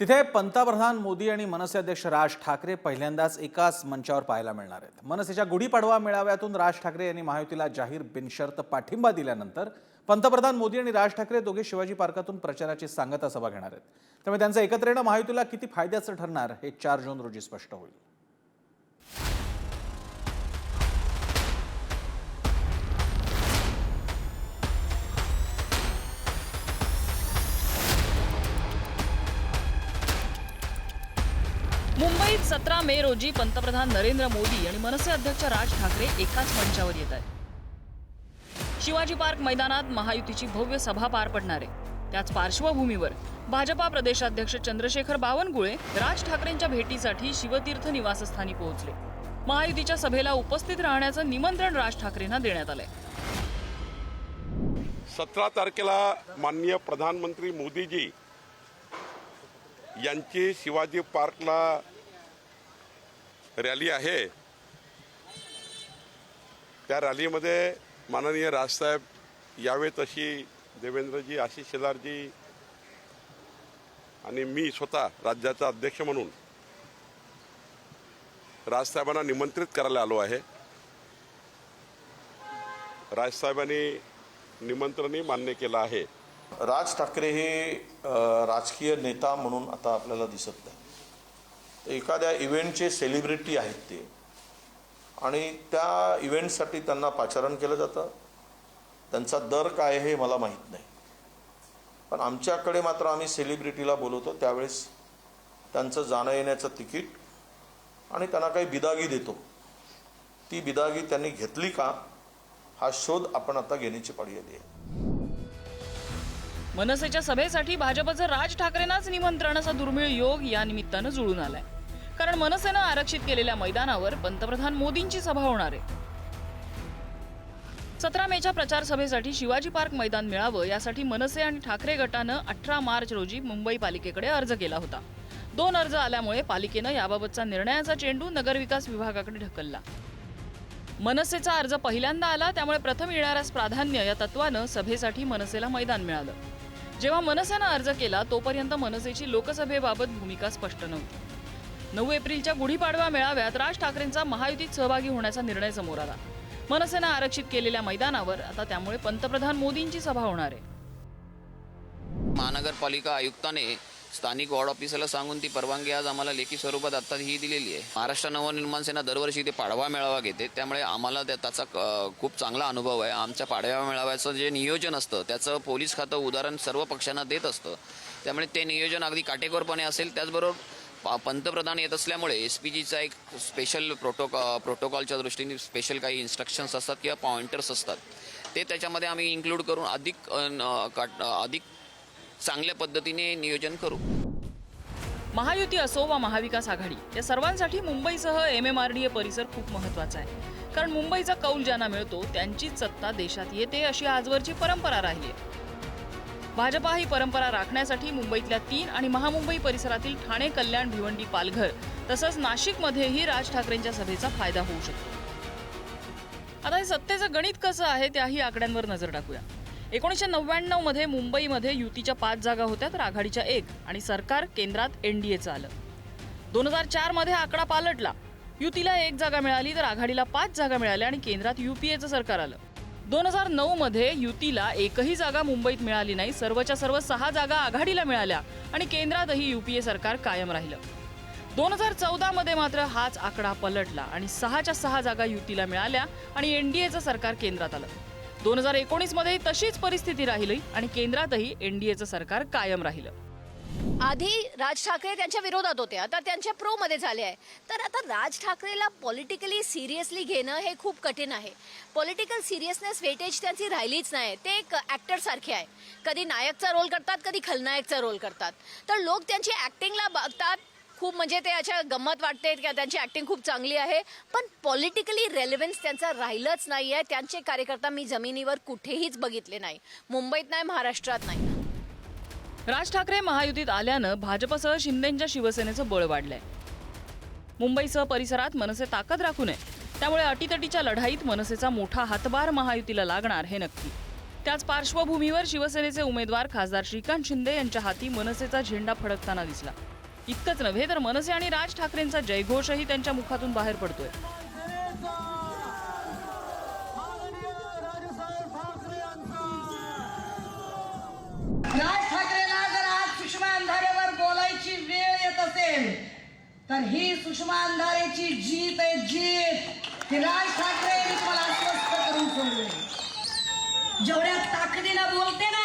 तिथे पंतप्रधान मोदी आणि मनसे अध्यक्ष राज ठाकरे पहिल्यांदाच एकाच मंचावर पाहायला मिळणार आहेत. मनसेच्या गुढीपाडवा मेळाव्यातून राज ठाकरे यांनी महायुतीला जाहीर बिनशर्त पाठिंबा दिल्यानंतर पंतप्रधान मोदी आणि राज ठाकरे दोघे शिवाजी पार्कातून प्रचाराची सांगता सभा घेणार आहेत. त्यामुळे त्यांचं एकत्र येणं महायुतीला किती फायद्याचं ठरणार हे चार जून रोजी स्पष्ट होईल. मुंबईत सतरा मे रोजी पंतप्रधान नरेंद्र मोदी आणि मनसे अध्यक्ष राज ठाकरे एकाच मंचावर येत आहेत. शिवाजी पार्क मैदानात महायुतीची भव्य सभा पार पडणार आहे. त्याच पार्श्वभूमीवर भाजपा प्रदेशाध्यक्ष चंद्रशेखर बावनकुळे राज ठाकरेंच्या भेटीसाठी शिवतीर्थ निवासस्थानी पोहोचले. महायुतीच्या सभेला उपस्थित राहण्याचं निमंत्रण राज ठाकरेंना देण्यात आलंय. सतरा तारखेला माननीय प्रधानमंत्री मोदीजी यांची शिवाजी पार्कला रॅली आहे. त्या रॅलीमध्ये माननीय राजसाहेब यावेत अशी देवेंद्रजी आशिष शेलारजी आणि मी स्वतः राज्याचा अध्यक्ष म्हणून राजसाहेबांना निमंत्रित करायला आलो आहे. राजसाहेबांनी निमंत्रणही मान्य केलं आहे. राज ठाकरे हे राजकीय नेता म्हणून आता आपल्याला दिसत नाही. तर एखाद्या इव्हेंटचे सेलिब्रिटी आहेत ते. आणि त्या इव्हेंटसाठी त्यांना पाचारण केलं जातं. त्यांचा दर काय हे मला माहीत नाही. पण आमच्याकडे मात्र आम्ही सेलिब्रिटीला बोलवतो. त्यावेळेस त्यांचं जाणं येण्याचं तिकीट आणि त्यांना काही बिदागी देतो. ती बिदागी त्यांनी घेतली का? हा शोध आपण आता घेण्याची पाळी आली आहे. मनसेच्या सभेसाठी भाजपचं राज ठाकरेंनाच निमंत्रण असा दुर्मिळ योग या निमित्तानं जुळून आलाय. कारण मनसेनं आरक्षित केलेल्या मैदानावर पंतप्रधान मोदींची सभा होणार आहे. सतरा मेच्या प्रचार सभेसाठी शिवाजी पार्क मैदान मिळावं यासाठी मनसे आणि ठाकरे गटानं अठरा मार्च रोजी मुंबई पालिकेकडे अर्ज केला होता. दोन अर्ज आल्यामुळे पालिकेनं याबाबतचा निर्णयाचा चेंडू नगरविकास विभागाकडे ढकलला. मनसेचा अर्ज पहिल्यांदा आला त्यामुळे प्रथम येणाऱ्यास प्राधान्य या तत्वानं सभेसाठी मनसेला मैदान मिळालं. जेव्हा मनसेनं अर्ज केला तोपर्यंत मनसेची लोकसभेबाबत भूमिका स्पष्ट नव्हती. नऊ एप्रिलच्या गुढीपाडवा मेळाव्यात राज ठाकरेंचा महायुतीत सहभागी होण्याचा निर्णय समोर आला. मनसेनं आरक्षित केलेल्या मैदानावर आता त्यामुळे पंतप्रधान मोदींची सभा होणार आहे. महानगरपालिका आयुक्ताने स्थानिक वॉर्ड ऑफिसरला सांगून ती परवानगी आज आम्हाला लेखी स्वरूपात आता ही दिलेली आहे. महाराष्ट्र नवनिर्माण सेना दरवर्षी ते पाडवा मेळावा घेते. त्यामुळे आम्हाला त्या- त्याचा खूप चांगला अनुभव आहे. आमच्या पाडव्या मेळाव्याचं जे नियोजन असतं त्याचं पोलीस खातं उदाहरण सर्व पक्षांना देत असतं. त्यामुळे ते नियोजन अगदी काटेकोरपणे असेल. त्याचबरोबर पंतप्रधान येत असल्यामुळे एस पी जीचा एक स्पेशल प्रोटोकॉ प्रोटोकॉलच्या दृष्टीने स्पेशल काही इन्स्ट्रक्शन्स असतात किंवा पॉइंटर्स असतात. ते त्याच्यामध्ये आम्ही इन्क्लूड करून अधिक काट- अधिक चांगल्या पद्धतीने नियोजन करू. महायुती असो वा महाविकास आघाडी या सर्वांसाठी मुंबईसह M M R D A परिसर खूप महत्त्वाचा आहे. कारण मुंबईचा कौल ज्यांना मिळतो त्यांचीच सत्ता देशात येते अशी आजवरची परंपरा राहिली आहे. भाजपा ही परंपरा राखण्यासाठी मुंबईतल्या तीन आणि महामुंबई परिसरातील ठाणे कल्याण भिवंडी पालघर तसंच नाशिकमध्येही राज ठाकरेंच्या सभेचा फायदा होऊ शकतो. आता हे सत्तेचं गणित कसं आहे त्याही आकड्यांवर नजर टाकूया. एकोणीसशे नव्याण्णवमध्ये मुंबईमध्ये युतीच्या पाच जागा होत्या तर आघाडीच्या एक. आणि सरकार केंद्रात एनडीएचं आलं दोन हजार चारमध्ये आकडा पालटला. युतीला एक जागा मिळाली तर आघाडीला पाच जागा मिळाल्या आणि केंद्रात युपीएचं सरकार आलं. दोन हजार नऊ मध्ये युतीला एकही जागा मुंबईत मिळाली नाही सर्वच्या सर्व सहा जागा आघाडीला मिळाल्या आणि केंद्रातही युपीए सरकार कायम राहिलं. दोन हजार चौदा मध्ये मात्र हाच आकडा पलटला आणि सहाच्या सहा जागा युतीला मिळाल्या आणि एनडीएचं सरकार केंद्रात आलं. दोन हजार एकोणीसमध्ये तशीच परिस्थिती राहिली आणि केंद्रातही एनडीएचं सरकार कायम राहिलं. आधी राज ठाकरे त्यांच्या विरोधात होते आता त्यांच्या प्रो मध्ये झाले आहे. तर आता राज ठाकरेला पॉलिटिकली सिरियसली घेणं हे खूप कठीण आहे. पॉलिटिकल सिरियसनेस वेटेज त्यांची राहिलीच नाही. ते एक ऍक्टर सारखे आहे. कधी नायकचा रोल करतात कधी खलनायकचा रोल करतात. तर लोक त्यांची ऍक्टिंगला बघतात खूप म्हणजे ते अशा गंमत वाटते किंवा त्यांची ऍक्टिंग खूप चांगली आहे. पण पॉलिटिकली रेलेव्हन्स त्यांचा राहिलंच नाही आहे त्यांचे कार्यकर्ता मी जमिनीवर कुठेहीच बघितले नाही. मुंबईत नाही महाराष्ट्रात नाही. राज ठाकरे महायुतीत आल्यानं भाजपसह शिंदेंच्या शिवसेनेचं बळ वाढलंय. मुंबईसह परिसरात मनसे ताकद राखू नये. त्यामुळे अटीतटीच्या लढाईत मनसेचा मोठा हातभार महायुतीला लागणार हे नक्की. त्याच पार्श्वभूमीवर शिवसेनेचे उमेदवार खासदार श्रीकांत शिंदे यांच्या हाती मनसेचा झेंडा फडकताना दिसला. इतकंच नव्हे तर मनसे आणि राज ठाकरेंचा जयघोषही त्यांच्या मुखातून बाहेर पडतोय. राज ठाकरेंना जर आज सुषमा अंधारेवर बोलायची वेळ येत असेल तर ही सुषमा अंधारेची जीत आहे जीत. ही राज ठाकरे यांनी तुम्हाला आश्वस्त करून सोडले जेवढ्या ताकदीला बोलते ना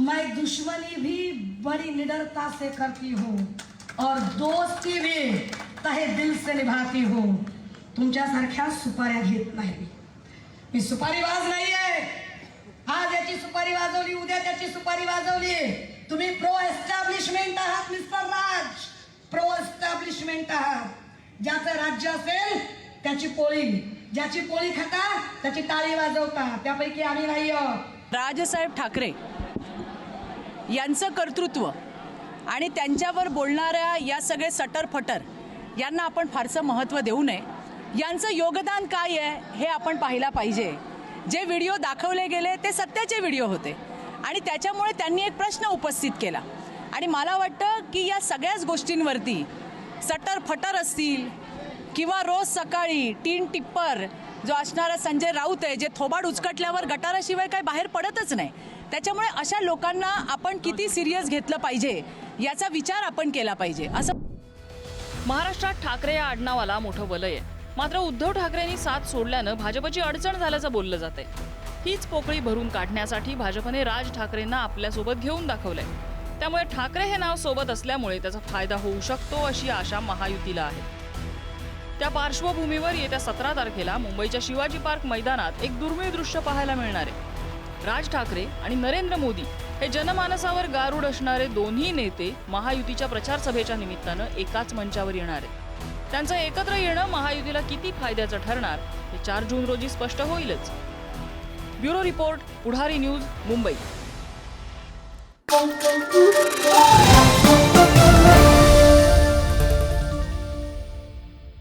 मैं दुश्मनी भी बड़ी निडरता से करती हूँ और दोस्ती भी तहे दिल से निभाती हूँ। तुमच्यासारख्या सुपाऱ्या घेत नाही मी. सुपारी वाज नाही आहे आज याची सुपारी वाजवली उद्या त्याची सुपारी वाजवली. तुम्ही प्रो एस्टॅब्लिशमेंट आहात मिस्टर राज. प्रो एस्टॅब्लिशमेंट आहात. ज्याचं राज्य असेल त्याची पोळी. ज्याची पोळी खाता त्याची टाळी वाजवता. त्यापैकी आम्ही नाही आहोत राजसाहेब ठाकरे यांचं कर्तृत्व आणि त्यांच्यावर बोलणाऱ्या या सगळे सटरफटर यांना आपण फारसं महत्त्व देऊ नये. यांचं योगदान काय आहे हे आपण पाहिला पाहिजे. जे व्हिडिओ दाखवले गेले ते सत्याचे व्हिडिओ होते. आणि त्याच्यामुळे त्यांनी एक प्रश्न उपस्थित केला. आणि मला वाटतं की या सगळ्याच गोष्टींवरती सटर फटर असतील किंवा रोज सकाळी टीन टिप्पर जो असणारा संजय राऊत आहे जे थोबाड उचकटल्यावर गटाराशिवाय काही बाहेर पडतच नाही. त्याच्यामुळे अशा लोकांना आपण किती सिरियस घेतलं पाहिजे याचा विचार आपण केला पाहिजे. असं महाराष्ट्रात ठाकरे या आडनावाला मोठं वलय आहे. मात्र उद्धव ठाकरेंनी साथ सोडल्यानं भाजपची अडचण झाल्याचं बोललं जाते आहे हीच पोकळी भरून काढण्यासाठी भाजपने राज ठाकरेंना आपल्यासोबत घेऊन दाखवलंय. त्यामुळे ठाकरे हे नाव सोबत असल्यामुळे त्याचा फायदा होऊ शकतो अशी आशा महायुतीला आहे. त्या पार्श्वभूमीवर येत्या सतरा तारखेला मुंबईच्या शिवाजी पार्क मैदानात एक दुर्मिळ दृश्य पाहायला मिळणार आहे. राज ठाकरे आणि नरेंद्र मोदी हे जनमानसावर गारूड असणारे दोन्ही नेते महायुतीच्या प्रचार सभेच्या निमित्तानं एकाच मंचावर येणार आहे त्यांचं एकत्र येणं महायुतीला किती फायद्याचं ठरणार हे चार जून रोजी स्पष्ट होईलच. Bureau report Pudhari news Mumbai.